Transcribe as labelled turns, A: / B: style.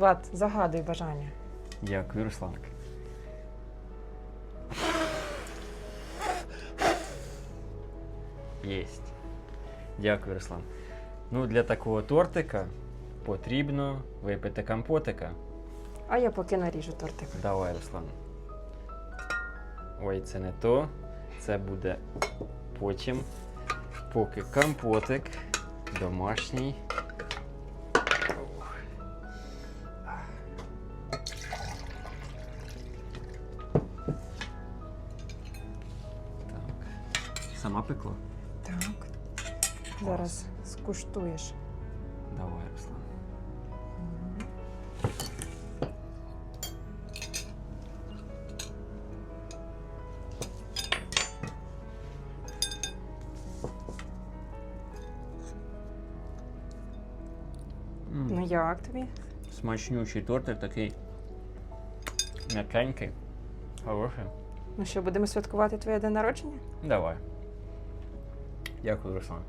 A: Влад, загадуй бажання.
B: Дякую, Русланка. Єсть. Дякую, Руслан. Ну, для такого тортика потрібно випити компотика.
A: А я поки наріжу тортик.
B: Давай, Руслан. Ой, це не то. Це буде потім. Поки компотик домашній. Сама пекла?
A: Так. Зараз скуштуєш.
B: Давай, Руслан.
A: Ну як тобі?
B: Смачнючий тортик такий м'якенький. Хороший.
A: Ну що, будемо святкувати твоє день народження?
B: Давай. Дякую, Руслан.